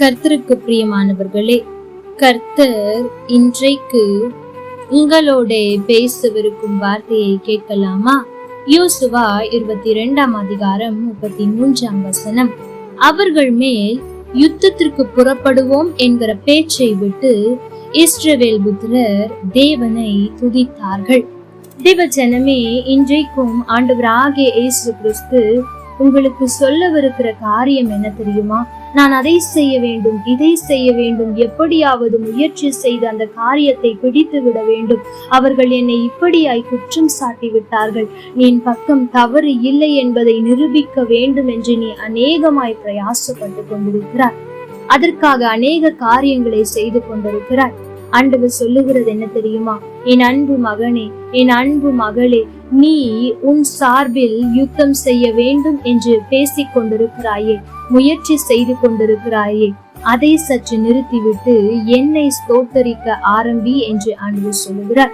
கர்த்தருக்கு பிரியமானவர்களே கர்த்தர் இன்றைக்கு உங்களோட பேசவிருக்கும் வார்த்தையை கேட்கலாமா? யோசுவா இருபத்தி இரண்டாம் அதிகாரம் முப்பத்தி மூன்றாம் வசனம். அவர்கள் மேல் யுத்தத்திற்கு புறப்படுவோம் என்கிற பேச்சை விட்டு இஸ்ரவேல் புத்திரர் தேவனை துதித்தார்கள். தேவ ஜனமே இன்றைக்கும் ஆண்டவராகிய இயேசு கிறிஸ்து உங்களுக்கு சொல்லவிருக்கிற காரியம் என்ன தெரியுமா? நான் அதை செய்ய வேண்டும் இதை செய்ய வேண்டும். எப்படியாவது முயற்சி செய்து அந்த காரியத்தை பிடித்து விட வேண்டும். அவர்கள் என்னை இப்படியாய் குற்றம் சாட்டி விட்டார்கள். நீ என் பக்கம் தவறு இல்லை என்பதை நிரூபிக்க வேண்டும் என்று நீ அநேகமாய் பிரயாசப்பட்டு கொண்டிருக்கிறார் அதற்காக அநேக காரியங்களை செய்து கொண்டிருக்கிறார் ஆண்டவர் சொல்லுகிறது என்ன தெரியுமா? என் அன்பு மகனே என் அன்பு மகளே நீ உன் சார்பில் யுத்தம் செய்ய வேண்டும் என்று பேசிக் கொண்டிருக்கிறாயே முயற்சி செய்து கொண்டிருக்கிறாயே. அதை சற்று நிறுத்திவிட்டு என்னை ஸ்தோத்தரிக்க ஆரம்பி என்று ஆண்டவர் சொல்லுகிறார்.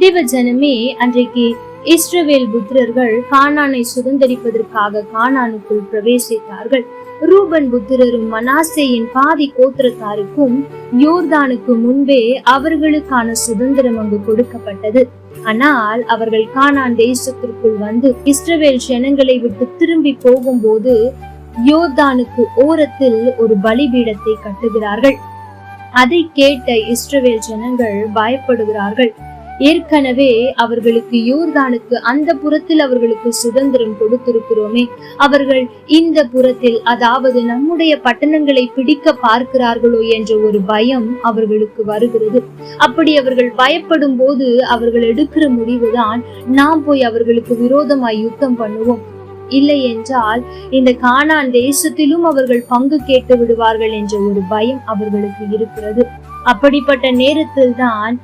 தேவஜனமே அன்றைக்கு இஸ்ரவேல் புத்திரர்கள் கானானை சுதந்தரிப்பதற்காக கானானுக்குள் பிரவேசித்தார்கள். ரூபன் புத்திரரும் மனாசேயின் பாதி கோத்திரத்தாருக்கும் யோர்தானுக்கு முன்பே அவர்களுக்கான சுதந்திரம் அங்கு கொடுக்கப்பட்டது. ஆனால் அவர்கள் கானான் தேசத்திற்குள் வந்து இஸ்ரவேல் ஜனங்களை விட்டு திரும்பி போகும்போது யோர்தானுக்கு ஓரத்தில் ஒரு பலிபீடத்தை கட்டுகிறார்கள். அதை கேட்ட இஸ்ரவேல் ஜனங்கள் பயப்படுகிறார்கள். ஏற்கனவே அவர்களுக்கு யோர்தானுக்கு அந்த புறத்தில் அவர்களுக்கு சுதந்திரம் கொடுத்திருக்கிறோமே. அவர்கள் இந்த புறத்தில் அதாவது நம்முடைய பட்டணங்களை பிடிக்க பார்க்கிறார்களோ என்ற ஒரு பயம் அவர்களுக்கு வருகிறது. அப்படி அவர்கள் பயப்படும் போது அவர்கள் எடுக்கிற முடிவுதான் நாம் போய் அவர்களுக்கு விரோதமாய் யுத்தம் பண்ணுவோம். இல்லை என்றால் இந்த கானான் தேசத்திலும் அவர்கள் பங்கு கேட்டு விடுவார்கள் என்ற ஒரு பயம் அவர்களுக்கு இருக்கிறது. அப்படிப்பட்ட நேரத்தில் தான்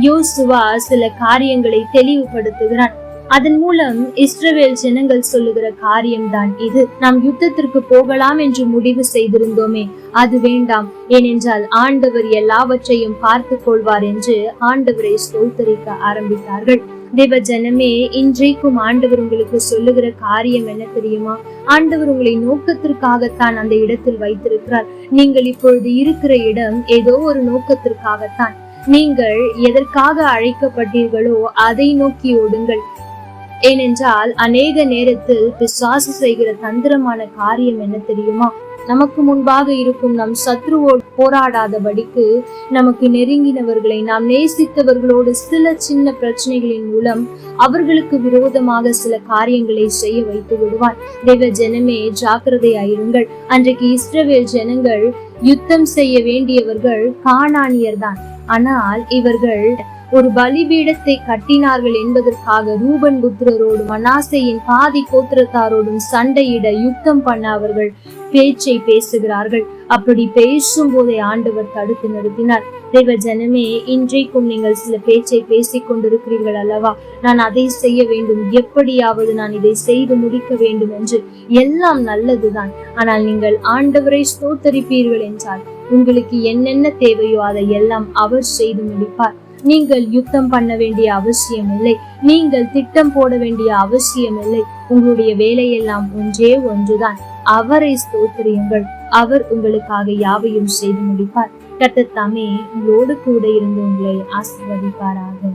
யோசுவா சில காரியங்களை தெளிவுபடுத்துகிறான். அதன் மூலம் இஸ்ரவேல் ஜனங்கள் சொல்லுகிற காரியம்தான் இது. நாம் யுத்தத்திற்கு போகலாம் என்று முடிவு செய்திருந்தோமே. அது வேண்டாம். ஏனென்றால் ஆண்டவர் எல்லாவற்றையும் பார்த்து கொள்வார் என்று ஆண்டவரை ஸ்தோத்தரிக்க ஆரம்பித்தார்கள். தேவ ஜனமே இன்றைக்கும் ஆண்டவர் உங்களுக்கு சொல்லுகிற காரியம் என்ன தெரியுமா? ஆண்டவர் உங்களை நோக்கத்திற்காகத்தான் அந்த இடத்தில் வைத்திருக்கிறார். நீங்கள் இப்பொழுது இருக்கிற இடம் ஏதோ ஒரு நோக்கத்திற்காகத்தான். நீங்கள் எதற்காக அழைக்கப்பட்டீர்களோ அதை நோக்கி ஓடுங்கள். ஏனென்றால் அநேக நேரத்தில் பிசாசு செய்கிற தந்திரமான காரியம் என்ன தெரியுமா? நமக்கு முன்பாக இருக்கும் நம் சத்ருவோடு போராடாதபடிக்கு நமக்கு நெருங்கினவர்களை நாம் நேசித்தவர்களோடு சில சின்ன பிரச்சனைகளின் மூலம் அவர்களுக்கு விரோதமாக சில காரியங்களை செய்ய வைத்து விடுவான் தெய்வ ஜனமே ஜாக்கிரதையாயிருங்கள். அன்றைக்கு இஸ்ரவேல் ஜனங்கள் யுத்தம் செய்ய வேண்டியவர்கள் காணானியர்தான் ஆனால் இவர்கள் ஒரு பலிபீடத்தை கட்டினார்கள் என்பதற்காக ரூபன் புத்திரரோடும் மனாசையின் பாதி கோத்திரத்தாரோடும் சண்டையிட யுத்தம் பண்ண அவர்கள் பேச்சை பேசுகிறார்கள். அப்படி பேசும் போதே ஆண்டவர் தடுத்து நிறுத்தினார். தேவ ஜனமே இன்றைக்கும் நீங்கள் சில பேச்சை பேசிக் கொண்டிருக்கிறீர்கள் அல்லவா? நான் அதை செய்ய வேண்டும். எப்படியாவது நான் இதை செய்து முடிக்க வேண்டும் என்று. எல்லாம் நல்லதுதான். ஆனால் நீங்கள் ஆண்டவரை ஸ்தோத்தரிப்பீர்கள் என்றால் உங்களுக்கு என்னென்ன தேவையோ அதை எல்லாம் அவர் செய்து முடிப்பார். நீங்கள் யுத்தம் பண்ண வேண்டிய அவசியம் இல்லை நீங்கள் திட்டம் போட வேண்டிய அவசியம் இல்லை உங்களுடைய வேலையெல்லாம் ஒன்றே ஒன்றுதான். அவரை ஸ்தோத்திரியுங்கள். அவர் உங்களுக்காக யாவையும் செய்து முடிப்பார். கர்த்தத்தாமே உங்களோடு கூட இருந்து உங்களை ஆசிர்வதிப்பாராக.